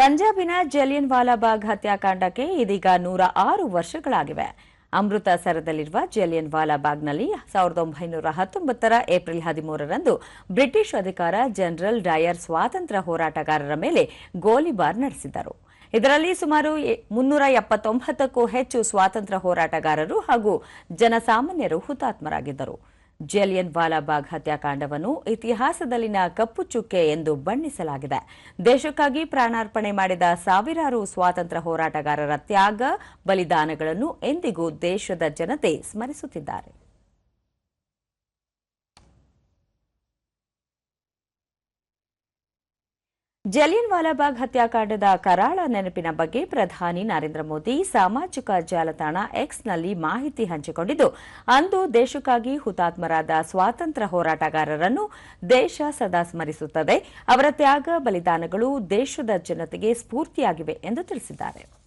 ಪಂಜಾಬಿನ ಜಲಿಯನ್ ವಾಲಾಬಾಗ್ ಹತ್ಯಾಕಾಂಡಕ್ಕೆ ಇದೀಗ ನೂರ ಆರು ವರ್ಷಗಳಾಗಿವೆ. ಅಮೃತಸರದಲ್ಲಿರುವ ಜಲಿಯನ್ ವಾಲಾಬಾಗ್ನಲ್ಲಿ ಸಾವಿರದ ಒಂಬೈನೂರ ಹತ್ತೊಂಬತ್ತರ ಏಪ್ರಿಲ್ ಹದಿಮೂರರಂದು ಬ್ರಿಟಿಷ್ ಅಧಿಕಾರ ಜನರಲ್ ಡಯರ್ ಸ್ವಾತಂತ್ರ್ಯ ಹೋರಾಟಗಾರರ ಮೇಲೆ ಗೋಲಿಬಾರ್ ನಡೆಸಿದ್ದರು. ಇದರಲ್ಲಿ ಸುಮಾರು ಮುನ್ನೂರ ಎಪ್ಪತ್ತೊಂಬತ್ತಕ್ಕೂ ಹೆಚ್ಚು ಸ್ವಾತಂತ್ರ್ಯ ಹೋರಾಟಗಾರರು ಹಾಗೂ ಜನಸಾಮಾನ್ಯರು ಹುತಾತ್ಮರಾಗಿದ್ದರು. ಜಲಿಯನ್ ವಾಲಾಬಾಗ್ ಹತ್ಯಾಕಾಂಡವನ್ನು ಇತಿಹಾಸದಲ್ಲಿನ ಕಪ್ಪು ಚುಕ್ಕೆ ಎಂದು ಬಣ್ಣಿಸಲಾಗಿದೆ. ದೇಶಕ್ಕಾಗಿ ಪ್ರಾಣಾರ್ಪಣೆ ಮಾಡಿದ ಸಾವಿರಾರು ಸ್ವಾತಂತ್ರ್ಯ ಹೋರಾಟಗಾರರ ತ್ಯಾಗ, ಬಲಿದಾನಗಳನ್ನು ಎಂದಿಗೂ ದೇಶದ ಜನತೆ ಸ್ಮರಿಸುತ್ತಿದ್ದಾರೆ. ಜಲಿಯನ್ ವಾಲಾಬಾಗ್ ಹತ್ಯಾಕಾಂಡದ ಕರಾಳ ನೆನಪಿನ ಬಗ್ಗೆ ಪ್ರಧಾನಿ ನರೇಂದ್ರ ಮೋದಿ ಸಾಮಾಜಿಕ ಜಾಲತಾಣ ಎಕ್ಸ್ನಲ್ಲಿ ಮಾಹಿತಿ ಹಂಚಿಕೊಂಡಿದ್ದು, ಅಂದು ದೇಶಕ್ಕಾಗಿ ಹುತಾತ್ಮರಾದ ಸ್ವಾತಂತ್ರ್ಯ ಹೋರಾಟಗಾರರನ್ನು ದೇಶ ಸದಾ ಸ್ಮರಿಸುತ್ತದೆ. ಅವರ ತ್ಯಾಗ ಬಲಿದಾನಗಳು ದೇಶದ ಜನತೆಗೆ ಸ್ಫೂರ್ತಿಯಾಗಿವೆ ಎಂದು ತಿಳಿಸಿದ್ದಾರೆ.